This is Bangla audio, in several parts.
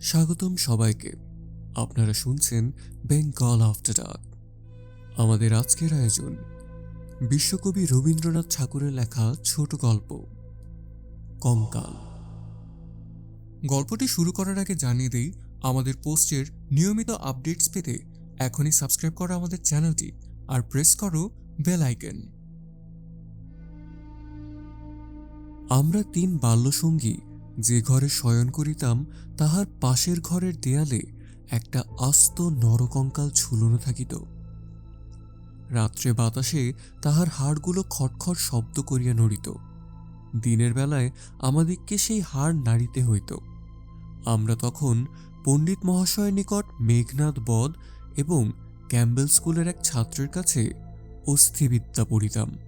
স্বাগতম সবাইকে। আপনারা শুনছেন বেঙ্গল আফটার ডার্ক। আমাদের আজকের আয়োজন, বিশ্বকবি রবীন্দ্রনাথ ঠাকুরের লেখা ছোট গল্প, কঙ্কাল। গল্পটি শুরু করার আগে জানিয়ে দিই, আমাদের পোস্টের নিয়মিত আপডেটস পেতে এখনই সাবস্ক্রাইব করো আমাদের চ্যানেলটি আর প্রেস করো বেল আইকন। আমরা তিন বাল্যসঙ্গী যে ঘরে শয়ন করিতাম, তাহার পাশের ঘরের দেয়ালে একটা আস্ত নরকঙ্কাল ঝুলনো থাকিত। রাত্রে বাতাসে তাহার হাড়গুলো খটখট শব্দ করিয়া নড়িত। দিনের বেলায় আমাদিগকে সেই হাড় নাড়িতে হইত। আমরা তখন পণ্ডিত মহাশয়ের নিকট মেঘনাথ বধ এবং ক্যাম্বেল স্কুলের এক ছাত্রের কাছে অস্থিবিদ্যা পড়িতাম।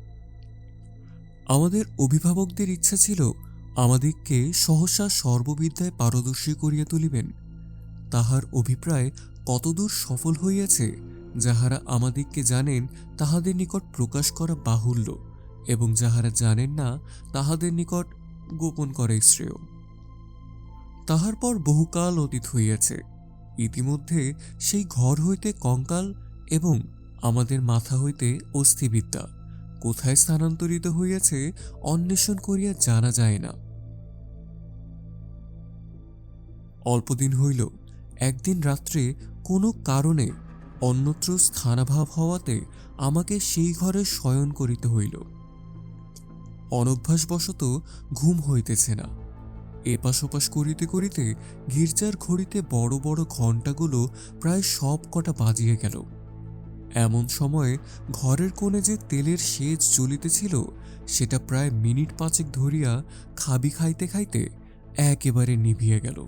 আমাদের অভিভাবকদের ইচ্ছা ছিল আমাদিগকে সহসা সর্ববিদ্যায় পারদর্শী করিয়া তুলিবেন। তাহার অভিপ্রায় কতদূর সফল হইয়াছে, যাহারা আমাদিগকে জানেন, তাহাদের নিকট প্রকাশ করা বাহুল্য, এবং যাহারা জানেন না, তাহাদের নিকট গোপন করাই শ্রেয়। তাহার পর বহুকাল অতীত হইয়াছে। ইতিমধ্যে সেই ঘর হইতে কঙ্কাল এবং আমাদের মাথা হইতে অস্থিবিদ্যা কোথায় স্থানান্তরিত হইয়াছে, অন্বেষণ করিয়া জানা যায় না। অল্পদিন হইল, একদিন রাত্রে কোনো কারণে অন্যত্র স্থানাভাব হওয়াতে আমাকে সেই ঘরে শয়ন করিতে হইল। অনভ্যাসবশত ঘুম হইতেছে না। এপাশ ওপাশ করিতে করিতে গির্জার ঘড়িতে বড় বড় ঘণ্টাগুলো প্রায় সব কটা বাজিয়ে গেল। এমন সময়ে ঘরের কোণে যে তেলের সেচ জ্বলিতেছিল, সেটা প্রায় মিনিট পাঁচেক ধরিয়া খাবি খাইতে খাইতে একেবারে নিভিয়ে গেল।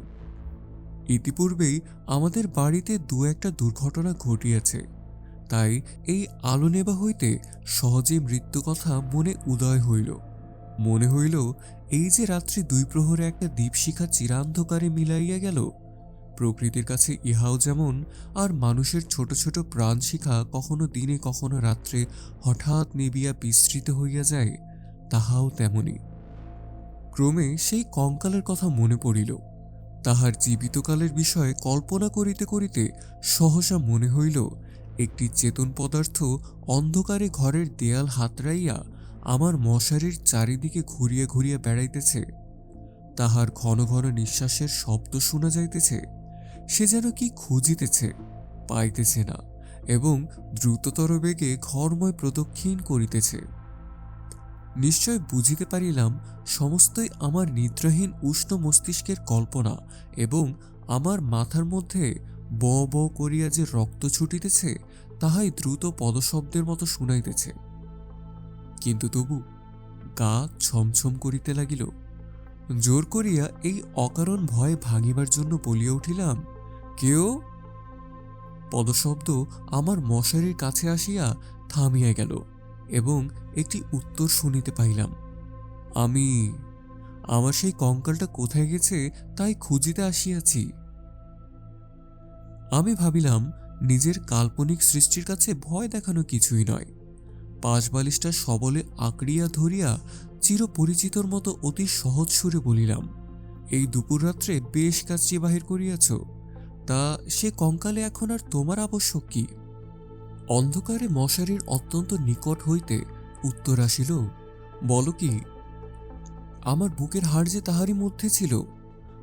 ইতিপূর্বেই আমাদের বাড়িতে দু একটা দুর্ঘটনা ঘটিয়াছে। তাই এই আলো নেবা হইতে সহজে মৃত্যু কথা মনে উদয় হইল। মনে হইল, এই যে রাত্রি দুই প্রহরে একটা দীপশিখা চিরান্ধকারে মিলাইয়া গেল, প্রকৃতির কাছে ইহাও যেমন, আর মানুষের ছোট ছোট প্রাণশিখা কখনো দিনে কখনো রাত্রে হঠাৎ নিবিয়া বিস্তৃত হইয়া যায়, তাহাও তেমনি। ক্রমে সেই কঙ্কালের কথা মনে পড়িল। তাহার জীবিতকালের বিষয়ে কল্পনা করিতে করিতে সহসা মনে হইল, একটি চেতন পদার্থ অন্ধকারে ঘরের দেয়াল হাতড়াইয়া আমার মশারির চারিদিকে ঘুরিয়া ঘুরিয়া বেড়াইতেছে। তাহার ঘন ঘন নিঃশ্বাসের শব্দ শোনা যাইতেছে, সে যেন কি খুঁজিতেছে, পাইতেছে না এবং দ্রুততর বেগে ঘরময় প্রদক্ষিণ করিতেছে। নিশ্চয় বুঝিতে পারিলাম সমস্তই আমার নিদ্রাহীন উষ্ণ মস্তিষ্কের কল্পনা এবং আমার মাথার মধ্যে ব ব করিয়া যে রক্ত ছুটিতেছে, তাহাই দ্রুত পদশব্দের মতো শুনাইতেছে। কিন্তু তবু গা ছমছম করিতে লাগিল। জোর করিয়া এই অকারণ ভয় ভাঙিবার জন্য বলিয়া উঠিলাম, কেউ? পদশব্দ আমার মশারির কাছে আসিয়া থামিয়া গেল। এবং একটি উত্তর শুনিতে পাইলাম। আমি, আমার সেই কঙ্কালটা কোথায় গেছে তাই খুঁজিতে আসিয়াছি। আমি ভাবিলাম, নিজের কাল্পনিক সৃষ্টির কাছে ভয় দেখানো কিছুই নয়। পাশ বালিশটা সবলে আঁকড়িয়া ধরিয়া চিরপরিচিতর মতো অতি সহজ সুরে বলিলাম, এই দুপুর রাত্রে বেশ কাজটি বাহির করিয়াছ। তা সে কঙ্কালে এখন আর তোমার আবশ্যক কি? অন্ধকারে মশারির অত্যন্ত নিকট হইতে উত্তর আসিল, বল কি, আমার বুকের হাড় যে তাহারই মধ্যে ছিল,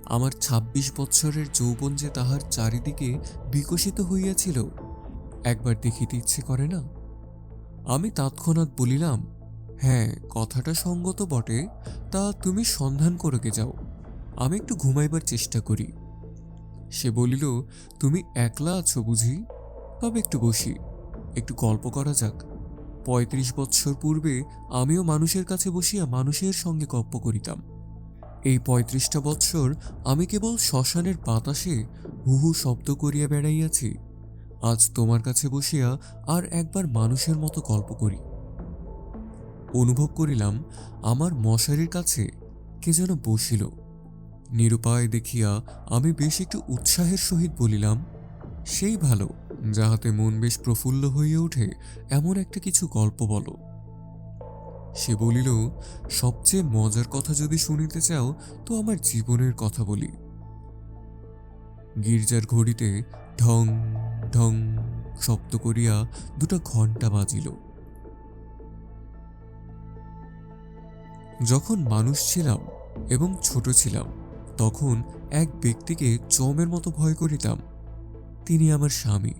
আমার ২৬ বৎসরের যৌবন যে তাহার চারিদিকে বিকশিত হইয়াছিল, একবার দেখিতে ইচ্ছে করে না? আমি তৎক্ষণাৎ বলিলাম হ্যাঁ কথাটা সঙ্গত বটে, তা তুমি সন্ধান করকে যাও, আমি একটু ঘুমাইবার চেষ্টা করি। সে বলিল, তুমি একলা আছো বুঝি, তবে একটু বসি। একটু গল্প করা যাক। পঁয়ত্রিশ বৎসর পূর্বে আমিও মানুষের কাছে বসিয়া মানুষের সঙ্গে গপ্প করিতাম। এই পঁয়ত্রিশটা বৎসর আমি কেবল শ্মশানের বাতাসে হুহু শব্দ করিয়া বেড়াইয়াছি। আজ তোমার কাছে বসিয়া আর একবার মানুষের মতো গল্প করি। অনুভব করিলাম আমার মশারির কাছে কে যেন বসিল। নিরুপায় দেখিয়া আমি বেশ একটু উৎসাহের সহিত বলিলাম, সেই ভালো। যাহাতে মন বেশ প্রফুল্ল হইয়া ওঠে, এমন একটা কিছু গল্প বলো। সে বলিল, সবচেয়ে মজার কথা যদি শুনিতে চাও, তো আমার জীবনের কথা বলি। গির্জার ঘড়িতে ঢং ঢং শব্দ করিয়া দুটো ঘণ্টা বাজিল। যখন মানুষ ছিলাম এবং ছোট ছিলাম, তখন এক ব্যক্তিকে চমের মতো ভয় করিতাম। তিনি আমার স্বামী।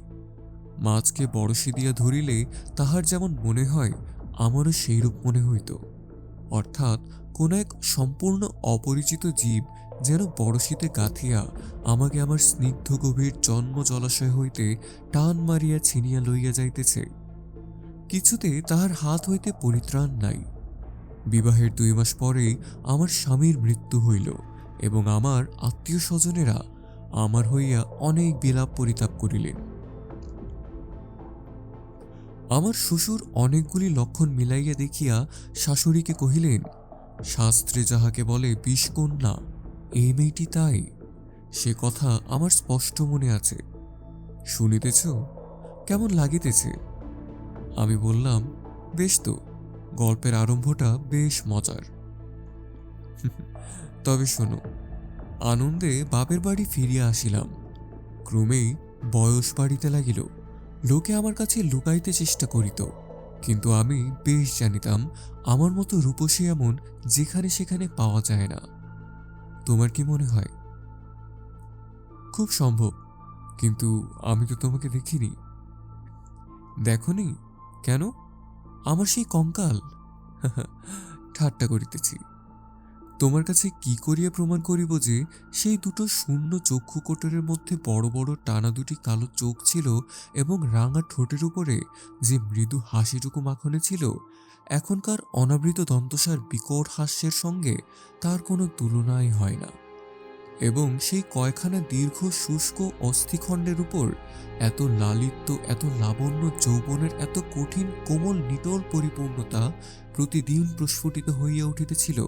মাছকে বড়শি দিয়া ধরিলে তাহার যেমন মনে হয়, আমারও সেইরূপ মনে হইত। অর্থাৎ কোন এক সম্পূর্ণ অপরিচিত জীব যেন বড়শিতে গাঁথিয়া আমাকে আমার স্নিগ্ধ গভীর জন্ম জলাশয় হইতে টান মারিয়া ছিনিয়া লইয়া যাইতেছে। কিছুতে তাহার হাত হইতে পরিত্রাণ নাই। বিবাহের দুই মাস পরেই আমার স্বামীর মৃত্যু হইল এবং আমার আত্মীয় স্বজনেরা আমার হইয়া অনেক বিলাপ পরিতাপ করিলেন। আমার শ্বশুর অনেকগুলি লক্ষণ মিলাইয়া দেখিয়া শাশুড়িকে কহিলেন, শাস্ত্রে যাহাকে বলে বিষকন্যা এই মেয়েটি তাই। সে কথা আমার স্পষ্ট মনে আছে। শুনিতেছ? কেমন লাগিতেছে? আমি বললাম, বেশ তো, গল্পের আরম্ভটা বেশ মজার। তবে শোনো, আনন্দে বাপের বাড়ি ফিরিয়া আসিলাম। ক্রমেই বয়স বাড়িতে লাগিল। লোকে আমার কাছে লুকাইতে চেষ্টা করিত, কিন্তু আমি বেশ জানিতাম আমার মতো রূপসী এমন যেখানে সেখানে পাওয়া যায় না। তোমার কি মনে হয়? খুব সম্ভব, কিন্তু আমি তো তোমাকে দেখিনি। দেখনি কেন? আমার সেই কঙ্কাল। ঠাট্টা করিতেছি। তোমার কাছে কি করিয়া প্রমাণ করিব যে, সেই দুটো শূন্য চক্ষু কোটরের মধ্যে বড় বড় টানা দুটি কালো চোখ ছিল এবং রাঙা ঠোঁটের উপরে যে মৃদু হাসিটুকু মাখনে ছিল, এখনকার অনাবৃত দন্তসার বিকট হাস্যের সঙ্গে তার কোনো তুলনাই হয় না। এবং সেই কয়খানা দীর্ঘ, শুষ্ক, অস্থিখণ্ডের উপর এত লালিত্য, এত লাবণ্য যৌবনের এত কঠিন, কোমল, নিটল পরিপূর্ণতা প্রতিদিন প্রস্ফুটিত হইয়া উঠিতেছিল।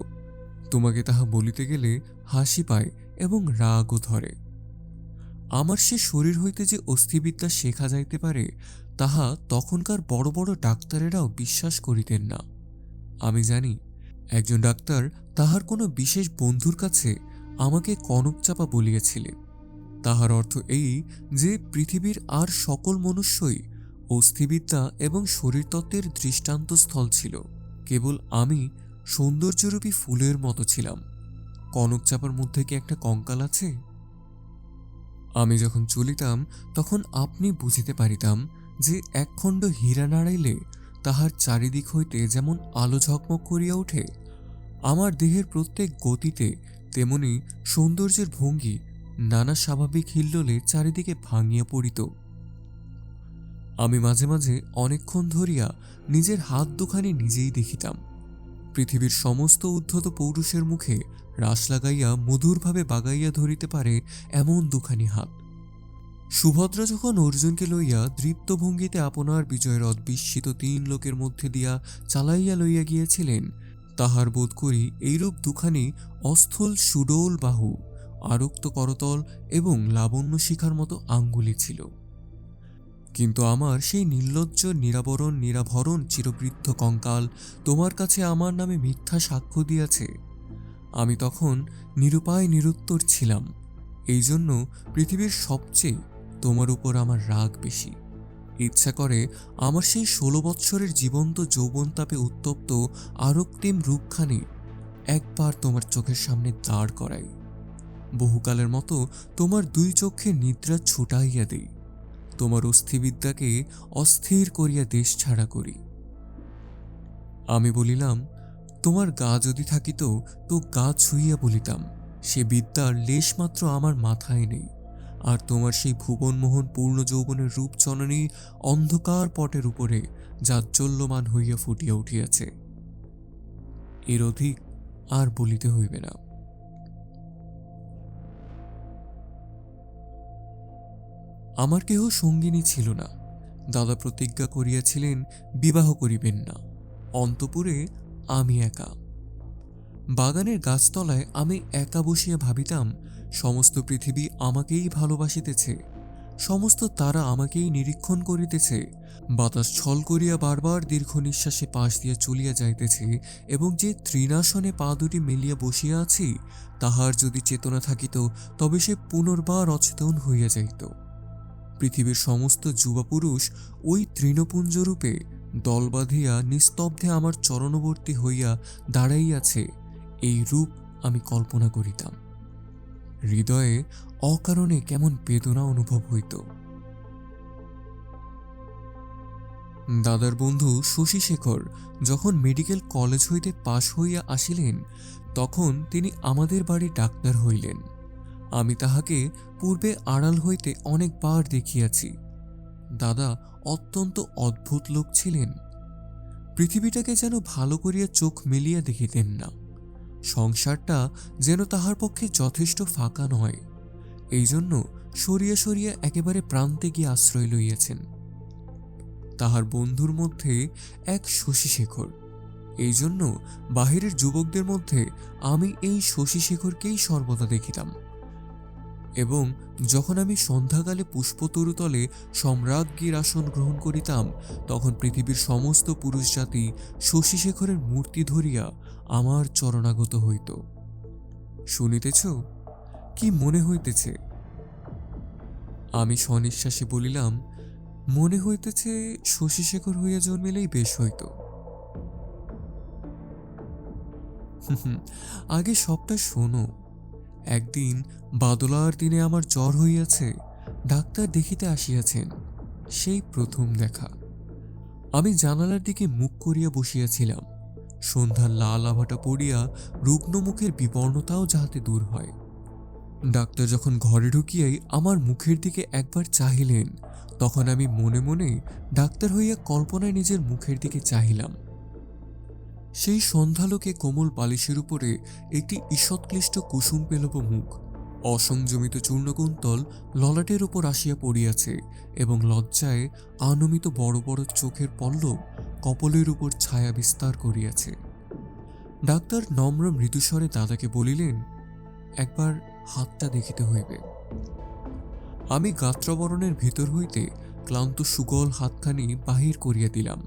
তোমাকে তাহা বলিতে গেলে হাসি পায় এবং রাগও ধরে। আমার সে শরীর হইতে যে অস্থিবিদ্যা শেখা যাইতে পারে, তাহা তখনকার বড় বড় ডাক্তারেরাও বিশ্বাস করিতেন না। আমি জানি, একজন ডাক্তার তাহার কোনো বিশেষ বন্ধুর কাছে আমাকে কনকচাপা বলিয়াছিলেন তাহার অর্থ এই যে পৃথিবীর আর সকল মনুষ্যই অস্থিবিদ্যা এবং শরীরতত্ত্বের দৃষ্টান্তস্থল ছিল। কেবল আমি সৌন্দর্যরূপী ফুলের মতো ছিলাম। কনক চাপার মধ্যে কি একটা কঙ্কাল আছে? আমি যখন চলিতাম, তখন আপনি বুঝিতে পারিতাম যে একখণ্ড হীরা নাড়াইলে তাহার চারিদিক হইতে যেমন আলো ঝকমক করিয়া ওঠে, আমার দেহের প্রত্যেক গতিতে তেমনি সৌন্দর্যের ভঙ্গি নানা স্বাভাবিক হিল্লোলে চারিদিকে ভাঙিয়া পড়িত। আমি মাঝে মাঝে অনেকক্ষণ ধরিয়া নিজের হাত দুখানি নিজেই দেখিতাম। পৃথিবীর সমস্ত উদ্ধত পৌরুষের মুখে রাস লাগাইয়া মধুরভাবে বাগাইয়া ধরিতে পারে এমন দুখানি হাত। সুভদ্রা যখন অর্জুনকে লইয়া দৃপ্ত ভঙ্গিতে আপনার বিজয়রথ বিস্মিত তিন লোকের মধ্যে দিয়া চালাইয়া লইয়া গিয়েছিলেন, তাহার বোধ করি এইরূপ দুখানি অস্থল সুডোল বাহু, আরক্ত করতল এবং লাবণ্য শিখার মতো আঙ্গুলি ছিল। কিন্তু আমার সেই নির্লজ্জ, নিরাবরণ, নিরাভরণ চিরবৃদ্ধ কঙ্কাল তোমার কাছে আমার নামে মিথ্যা সাক্ষ্য দিয়াছে। আমি তখন নিরুপায় নিরুত্তর ছিলাম। এই জন্য পৃথিবীর সবচেয়ে তোমার উপর আমার রাগ বেশি। ইচ্ছা করে আমার সেই ষোলো বৎসরের জীবন্ত যৌবনতাপে উত্তপ্ত আরক্তিম রূপখানি একবার তোমার চোখের সামনে দাঁড় করাই। বহুকালের মতো তোমার দুই চোখে নিদ্রা ছুটাইয়া দেই। তোমার অস্থিবিদ্যাকে অস্থির করিয়া দেশ ছাড়া করি। আমি বলিলাম, তোমার গা যদি থাকিত, তো গা ছুঁইয়া বলিতাম, সে বিদ্যার লেশমাত্র আমার মাথায় নেই। আর তোমার সেই ভুবনমোহন পূর্ণ যৌবনের রূপ জননী অন্ধকার পটের উপরে জাজ্জল্যমান হইয়া ফুটিয়া উঠিয়াছে। এর অধিক আর বলিতে হইবে না। আমার কেহ সঙ্গিনী ছিল না। দাদা প্রতিজ্ঞা করিয়াছিলেন, বিবাহ করিবেন না। অন্তপুরে আমি একা। বাগানের গাছতলায় আমি একা বসিয়া ভাবিতাম, সমস্ত পৃথিবী আমাকেই ভালোবাসিতেছে, সমস্ত তারা আমাকেই নিরীক্ষণ করিতেছে, বাতাস ছল করিয়া বারবার দীর্ঘ নিঃশ্বাসে পাশ দিয়া চলিয়া যাইতেছে এবং যে তৃণাসনে পা দুটি মেলিয়া বসিয়া আছি, তাহার যদি চেতনা থাকিত, তবে সে পুনর্বার অচেতন হইয়া যাইত। পৃথিবীর সমস্ত যুবা পুরুষ ওই তৃণপুঞ্জরূপে দল বাঁধিয়া নিস্তব্ধে আমার চরণবর্তী হইয়া দাঁড়াইয়াছে, এই রূপ আমি কল্পনা করিতাম। হৃদয়ে অকারণে কেমন বেদনা অনুভব হইত। দাদার বন্ধু শশী শেখর যখন মেডিকেল কলেজ হইতে পাশ হইয়া আসিলেন, তখন তিনি আমাদের বাড়ি ডাক্তার হইলেন। আমি তাহাকে পূর্বে আড়াল হইতে অনেকবার দেখিয়াছি। দাদা অত্যন্ত অদ্ভুত লোক ছিলেন। পৃথিবীটাকে যেন ভালো করিয়া চোখ মেলিয়া দেখিতেন না। সংসারটা যেন তাহার পক্ষে যথেষ্ট ফাঁকা নয়। এই জন্য সরিয়া সরিয়া একেবারে প্রান্তে গিয়ে আশ্রয় লইয়াছেন। তাহার বন্ধুর মধ্যে এক শশী শেখর। এই জন্য বাহিরের যুবকদের মধ্যে আমি এই শশী শেখরকেই সর্বদা দেখিতাম। এবং যখন আমি সন্ধ্যাকালে পুষ্পতরুতলে সম্রাজ্ঞীর আসন গ্রহণ করিতাম, তখন পৃথিবীর সমস্ত পুরুষ জাতি শশী শেখরের মূর্তি ধরিয়া আমার চরণাগত হইত। শুনিতেছ? কি মনে হইতেছে? আমি স্বনিশ্বাসে বলিলাম, মনে হইতেছে শশী শেখর হইয়া জন্মিলেই বেশ হইত। আগে সবটা শোনো। একদিন বাদলার দিনে আমার জ্বর হইয়াছে, ডাক্তার দেখিতে আসিয়াছেন, সেই প্রথম দেখা। আমি জানালার দিকে মুখ করিয়া বসিয়াছিলাম, সন্ধ্যার লাল আভাটা পড়িয়া রুগ্ন মুখের বিবর্ণতাও যাহাতে দূর হয়। ডাক্তার যখন ঘরে ঢুকিয়াই আমার মুখের দিকে একবার চাহিলেন, তখন আমি মনে মনে ডাক্তার হইয়া কল্পনায় নিজের মুখের দিকে চাহিলাম। সেই সন্ধ্যালোকে কোমল বালিশের উপরে একটি ঈষৎক্লিষ্ট কুসুম পেলব মুখ। অসংযমিত চূর্ণকুন্তল ললাটের উপর আসিয়া পড়িয়াছে এবং লজ্জায় আনমিত বড় বড় চোখের পল্লব কপলের উপর ছায়া বিস্তার করিয়াছে। ডাক্তার নম্র মৃদুস্বরে দাদাকে বলিলেন, একবার হাতটা দেখিতে হইবে। আমি গাত্রাবরণের ভিতর হইতে ক্লান্ত সুগল হাতখানি বাহির করিয়া দিলাম।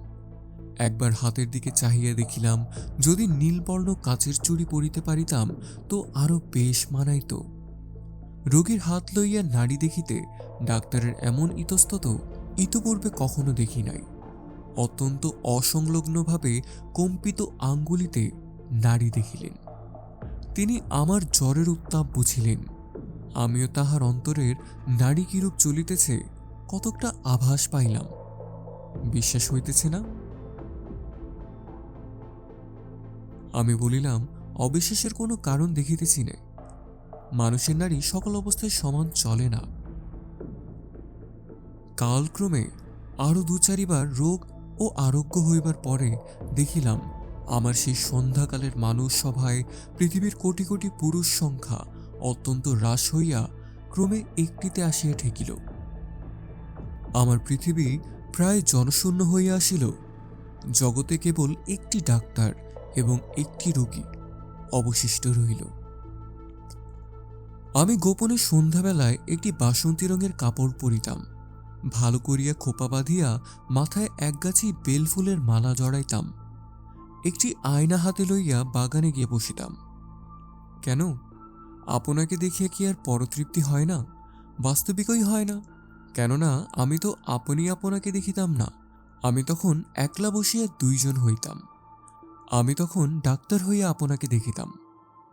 একবার হাতের দিকে চাহিয়া দেখিলাম, যদি নীলবর্ণ কাচের চুড়ি পরিতে পারিতাম, তো আরও বেশ মানাইত। রোগীর হাত লইয়া নাড়ি দেখিতে ডাক্তারের এমন ইতস্তত ইতপূর্বে কখনো দেখি নাই। অত্যন্ত অসংলগ্নভাবে কম্পিত আঙ্গুলিতে নাড়ি দেখিলেন। তিনি আমার জ্বরের উত্তাপ বুঝিলেন। আমিও তাহার অন্তরের নাড়ি কিরূপ চলিতেছে, কতকটা আভাস পাইলাম। বিশ্বাস হইতেছে না? আমি বলিলাম, অবিশ্বাসের কোনো কারণ দেখিতেছি না। মানুষের নারী সকল অবস্থায় সমান চলে না। কালক্রমে আরও দু চারিবার রোগ ও আরোগ্য হইবার পরে দেখিলাম, আমার সেই সন্ধ্যাকালের মানুষ সভায় পৃথিবীর কোটি কোটি পুরুষ সংখ্যা অত্যন্ত হ্রাস হইয়া ক্রমে একটিতে আসিয়া ঠেকিল। আমার পৃথিবী প্রায় জনশূন্য হইয়া আসিল। জগতে কেবল একটি ডাক্তার এবং একটি রোগী অবশিষ্ট রহিল আমি গোপনে সন্ধ্যাবেলায় একটি বাসন্তী রঙের কাপড় পরিতাম। ভালো করিয়া খোপা বাঁধিয়া মাথায় একগাছি বেলফুলের মালা জড়াইতাম। একটি আয়না হাতে লইয়া বাগানে গিয়ে বসিতাম। কেন? আপনাকে দেখিয়া কি আর পরতৃপ্তি হয় না? বাস্তবিকই হয় না। কেননা, আমি তো আপনি আপনাকে দেখিতাম না। আমি তখন একলা বসিয়া দুইজন হইতাম। আমি তখন ডাক্তার হইয়া আপনাকে দেখিতাম,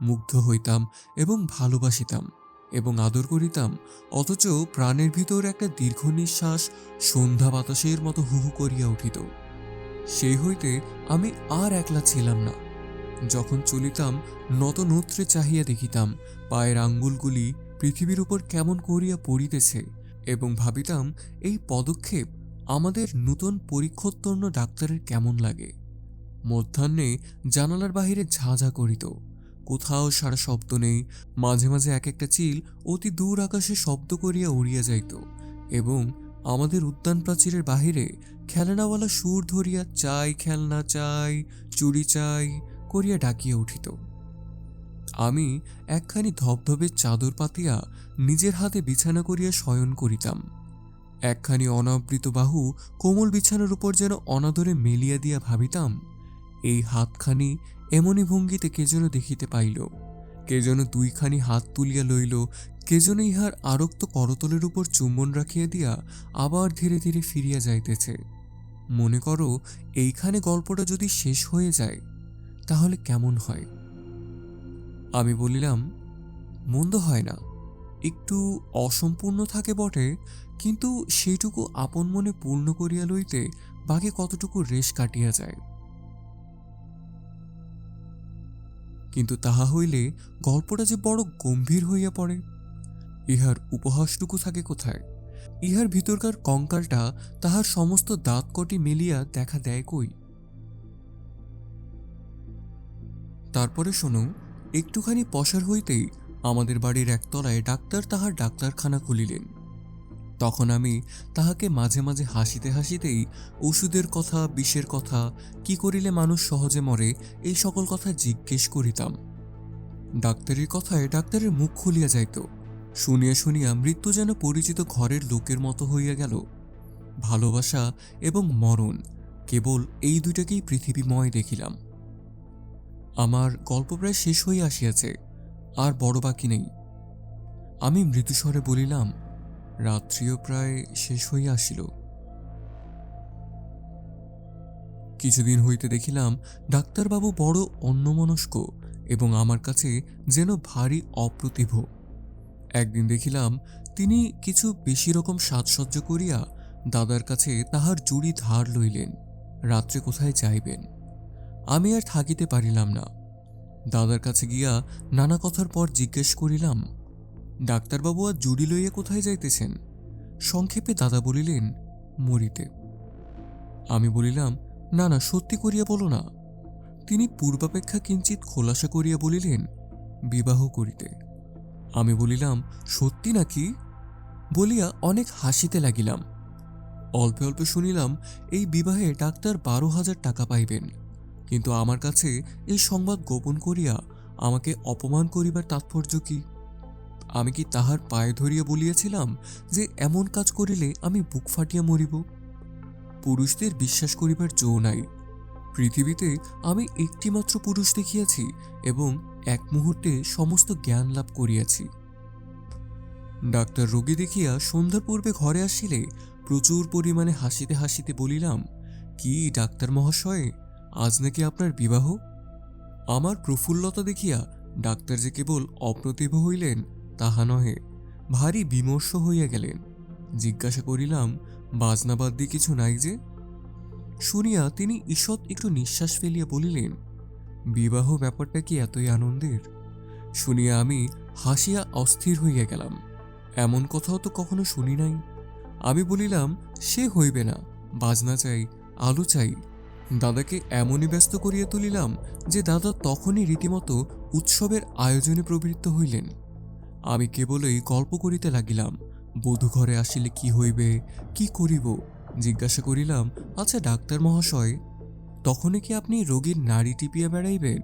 মুগ্ধ হইতাম এবং ভালোবাসিতাম এবং আদর করিতাম, অথচ প্রাণের ভিতর একটা দীর্ঘ নিঃশ্বাস সন্ধ্যা বাতাসের মতো হুহু করিয়া উঠিত। সেই হইতে আমি আর একলা ছিলাম না। যখন চলিতাম নত নত্রে চাহিয়া দেখিতাম পায়ের আঙ্গুলগুলি পৃথিবীর উপর কেমন করিয়া পড়িতেছে এবং ভাবিতাম, এই পদক্ষেপ আমাদের নূতন পরীক্ষোত্তর্ণ ডাক্তারের কেমন লাগে। মধ্যাহ্নে জানালার বাহিরে ঝাঁঝা করিত। কোথাও সারা শব্দ নেই, মাঝে মাঝে এক একটা চিল অতি দূর আকাশে শব্দ করিয়া উড়িয়া যাইত এবং আমাদের উদ্যান প্রাচীরের বাহিরে খেলনাওয়ালা সুর ধরিয়া চাই খেলনা চাই, চুরি চাই করিয়া ডাকিয়া উঠিত। আমি একখানি ধবধবে চাদর পাতিয়া নিজের হাতে বিছানা করিয়া শয়ন করিতাম। একখানি অনাবৃত বাহু কোমল বিছানার উপর যেন অনাদরে মেলিয়া দিয়া ভাবিতাম এই হাতখানি এমনি ভঙ্গিতে কে যেন দেখিতে পাইল। কে যেন দুইখানি হাত তুলিয়া লইল, কে যেন ইহার আরক্ত করতলের উপর চুম্বন রাখিয়া দিয়া আবার ধীরে ধীরে ফিরিয়া যাইতেছে। মনে করো, এইখানে গল্পটা যদি শেষ হয়ে যায়, তাহলে কেমন হয়? আমি বলিলাম, মন্দ হয় না। একটু অসম্পূর্ণ থাকে বটে, কিন্তু সেইটুকু আপন মনে পূর্ণ করিয়া লইতে বাকি কতটুকু রেশ কাটিয়া যায়। কিন্তু তাহা হইলে গল্পটা যে বড় গম্ভীর হইয়া পড়ে। ইহার উপহাসটুকু থাকে কোথায়? ইহার ভিতরকার কঙ্কালটা তাহার সমস্ত দাঁত কটি মেলিয়া দেখা দেয় কই? তারপরে শোনো, একটুখানি পসার হইতেই আমাদের বাড়ির একতলায় ডাক্তার তাহার ডাক্তারখানা খুলিলেন। তখন আমি তাহাকে মাঝে মাঝে হাসিতে হাসিতেই ওষুধের কথা, বিষের কথা, কি করিলে মানুষ সহজে মরে, এই সকল কথা জিজ্ঞেস করিতাম। ডাক্তারের কথায় ডাক্তারের মুখ খুলিয়া যাইত। শুনিয়া শুনিয়া মৃত্যু যেন পরিচিত ঘরের লোকের মতো হইয়া গেল। ভালোবাসা এবং মরণ, কেবল এই দুইটাকেই পৃথিবীময় দেখিলাম। আমার গল্প প্রায় শেষ হইয়া আসিয়াছে, আর বড় বাকি নেই। আমি মৃদুস্বরে বলিলাম রাত্রিও প্রায় শেষ হইয়া আসিল। কিছুদিন হইতে দেখিলাম ডাক্তারবাবু বড় অন্যমনস্ক এবং আমার কাছে যেন ভারী অপ্রতিভ। একদিন দেখিলাম তিনি কিছু বেশি রকম সাজসজ্জ করিয়া দাদার কাছে তাহার জুড়ি ধার লইলেন, রাত্রে কোথায় যাইবেন? আমি আর থাকিতে পারিলাম না। দাদার কাছে গিয়া নানা কথার পর জিজ্ঞেস করিলাম ডাক্তারবাবু আর জুড়ি লইয়া কোথায় যাইতেছেন? সংক্ষেপে দাদা বলিলেন, মরিতে। আমি বলিলাম, না না, সত্যি করিয়া বলো না। তিনি পূর্বাপেক্ষা কিঞ্চিত খোলাসা করিয়া বলিলেন, বিবাহ করিতে। আমি বলিলাম, সত্যি নাকি? বলিয়া অনেক হাসিতে লাগিলাম। অল্পে অল্পে শুনিলাম, এই বিবাহে ডাক্তার বারো হাজার টাকা পাইবেন। কিন্তু আমার কাছে এই সংবাদ গোপন করিয়া আমাকে অপমান করিবার তাৎপর্য কি? আমি কি তাহার পায়ে ধরিয়া বলিয়াছিলাম যে এমন কাজ করিলে আমি বুক ফাটিয়া মরিব? পুরুষদের বিশ্বাস করিবার জো নাই। পৃথিবীতে আমি একটিমাত্র পুরুষ দেখিয়াছি এবং এক মুহূর্তে সমস্ত জ্ঞান লাভ করিয়াছি। ডাক্তার রোগী দেখিয়া সন্ধ্যার পূর্বে ঘরে আসিলে প্রচুর পরিমাণে হাসিতে হাসিতে বলিলাম, কি ডাক্তার মহাশয়, আজ নাকি আপনার বিবাহ? আমার প্রফুল্লতা দেখিয়া ডাক্তার যে কেবল অপ্রতিভ হইলেন তাহা নহে, ভারী বিমর্ষ হইয়া গেলেন। জিজ্ঞাসা করিলাম বাজনাবাদ্যে কিছু নাই যে? শুনিয়া তিনি ঈষৎ একটু নিঃশ্বাস ফেলিয়া বলিলেন, বিবাহ ব্যাপারটা কি এতই আনন্দের? শুনিয়া আমি হাসিয়া অস্থির হইয়া গেলাম, এমন কথাও তো কখনো শুনি নাই। আমি বলিলাম, সে হইবে না, বাজনা চাই, আলো চাই। দাদাকে এমনই ব্যস্ত করিয়া তুলিলাম যে দাদা তখনই রীতিমতো উৎসবের আয়োজনে প্রবৃত্ত হইলেন। আমি কেবলই গল্প করিতে লাগিলাম। বধূ ঘরে আসিলে কি হইবে, কি করিব? জিজ্ঞাসা করিলাম আচ্ছা ডাক্তার মহাশয়, তখনই কি আপনি রোগীর নাড়ি টিপিয়া বেড়াইবেন?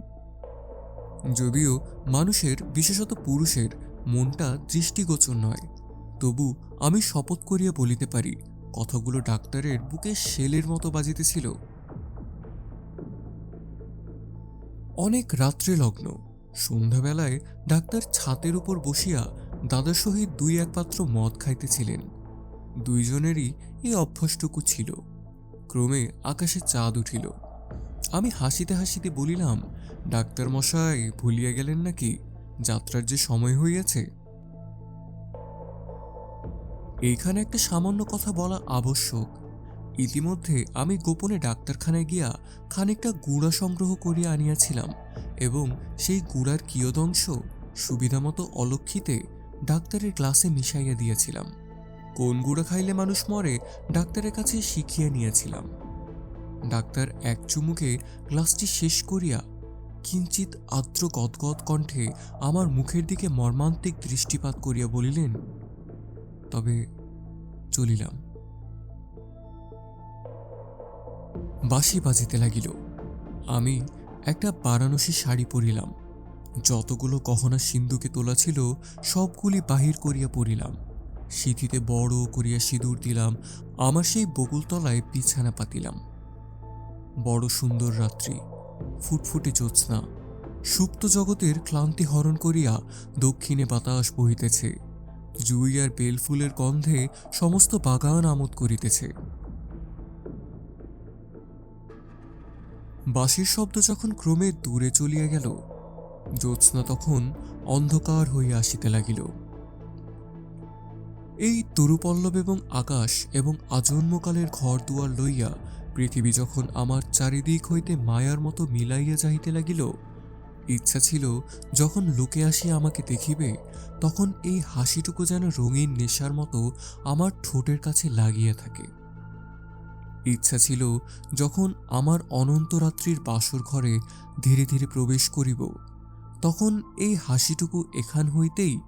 যদিও মানুষের, বিশেষত পুরুষের, মনটা দৃষ্টিগোচর নয়। তবু আমি শপথ করিয়া বলিতে পারি, কথাগুলো ডাক্তারের বুকে শেলের মতো বাজিতেছিল। অনেক রাত্রে লগ্ন সন্ধ্যাবেলায় ডাক্তার ছাতের উপর বসিয়া দাদার সহিত দুই এক পাত্র মদ খাইতেছিলেন। দুইজনেরই এই অভ্যাসটুকু ছিল। ক্রমে আকাশে চাঁদ উঠিল। আমি হাসিতে হাসিতে বলিলাম ডাক্তার মশাই ভুলিয়া গেলেন নাকি? যাত্রার যে সময় হইয়াছে? এইখানে একটা সামান্য কথা বলা আবশ্যক। ইতিমধ্যে আমি গোপনে ডাক্তারখানায় গিয়া খানিকটা গুড়া সংগ্রহ করিয়া আনিয়াছিলাম এবং সেই গুড়ার কিয়দংশ সুবিধামতো অলক্ষিতে ডাক্তারের গ্লাসে মিশাইয়া দিয়াছিলাম। কোন গুঁড়া খাইলে মানুষ মরে, ডাক্তারের কাছে শিখিয়ে নিয়েছিলাম। ডাক্তার এক চুমুকে গ্লাসটি শেষ করিয়া কিঞ্চিত আর্দ্র গদগদ কণ্ঠে আমার মুখের দিকে মর্মান্তিক দৃষ্টিপাত করিয়া বলিলেন, তবে চলিলাম। বাঁশি বাজিতে লাগিল। আমি একটা বারাণসী শাড়ি পরিলাম। যতগুলো গহনা সিন্ধুকে তোলা ছিল, সবগুলি বাহির করিয়া পরিলাম সিঁথিতে বড় করিয়া সিঁদুর দিলাম, আমার সেই বকুলতলায় বিছানা পাতিলাম। বড় সুন্দর রাত্রি, ফুটফুটে জ্যোৎস্না, সুপ্ত জগতের ক্লান্তি হরণ করিয়া দক্ষিণে বাতাস বহিতেছে, জুই আর বেলফুলের গন্ধে সমস্ত বাগান আমোদ করিতেছে। বাঁশির শব্দ যখন ক্রমে দূরে চলিয়া গেল, জ্যোৎস্না তখন অন্ধকার হইয়া আসিতে লাগিল। এই তরুপল্লব এবং আকাশ এবং আজন্মকালের ঘর দুয়ার লইয়া পৃথিবী যখন আমার চারিদিক হইতে মায়ার মতো মিলাইয়া যাইতে লাগিল, ইচ্ছা ছিল যখন লোকে আসিয়া আমাকে দেখিবে, তখন এই হাসিটুকু যেন রঙিন নেশার মতো আমার ঠোঁটের কাছে লাগিয়া থাকে। ইচ্ছা ছিল যখন আমার অনন্তরাত্রির বাসর ঘরে ধীরে ধীরে প্রবেশ করিব, তখন এই হাসিটুকু এখান হইতেই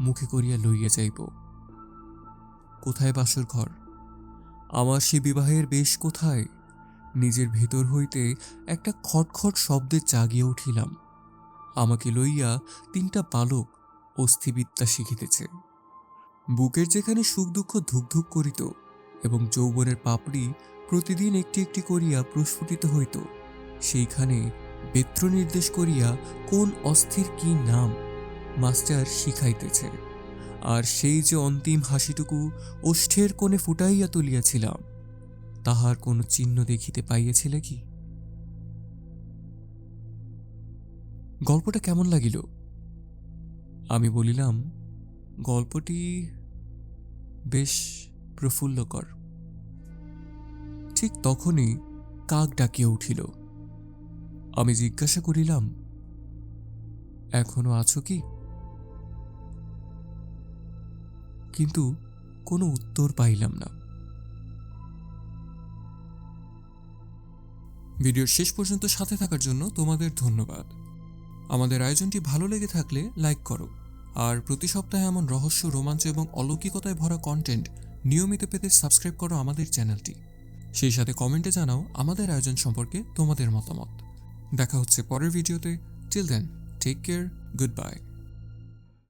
মুখে করিয়া লইয়া যাইব। কোথায় বাসর ঘর? আমার সে বিবাহের বেশ কোথায়? নিজের ভেতর হইতে একটা খটখট শব্দে জাগিয়া উঠিলাম। আমাকে লইয়া তিনটা বালক অস্থিবিদ্যা শিখিতেছে। বুকের যেখানে সুখ দুঃখ ধুকধুক করিত এবং যৌবনের পাপড়ি প্রতিদিন একটি একটি করিয়া প্রস্ফুটিত হইত। সেইখানে বেত্র নির্দেশ করিয়া কোন অস্থির কি নাম মাস্টার শিখাইতেছে। আর সেই যে অন্তিম হাসিটুকু ওষ্ঠের কোণে ফুটাইয়া তুলিয়াছিলাম, তাহার কোনো চিহ্ন দেখিতে পাইয়াছিলে কি? গল্পটা কেমন লাগিল? আমি বলিলাম, গল্পটি বেশ প্রফুল্লকর। ঠিক তখনই কাক ডাকিয়া উঠিল, আমি জিজ্ঞাসা করিলাম, এখনও আছো কি? কিন্তু কোনো উত্তর পাইলাম না। ভিডিওর শেষ পর্যন্ত সাথে থাকার জন্য তোমাদের ধন্যবাদ। আমাদের আয়োজনটি ভালো লেগে থাকলে লাইক করো, আর প্রতি সপ্তাহে এমন রহস্য, রোমাঞ্চ এবং অলৌকিকতায় ভরা কন্টেন্ট নিয়মিত পেতে সাবস্ক্রাইব করো আমাদের চ্যানেলটি। সেই সাথে কমেন্টে জানাও আমাদের আয়োজন সম্পর্কে তোমাদের মতামত। দেখা হচ্ছে পরের ভিডিওতে। Till then take care good bye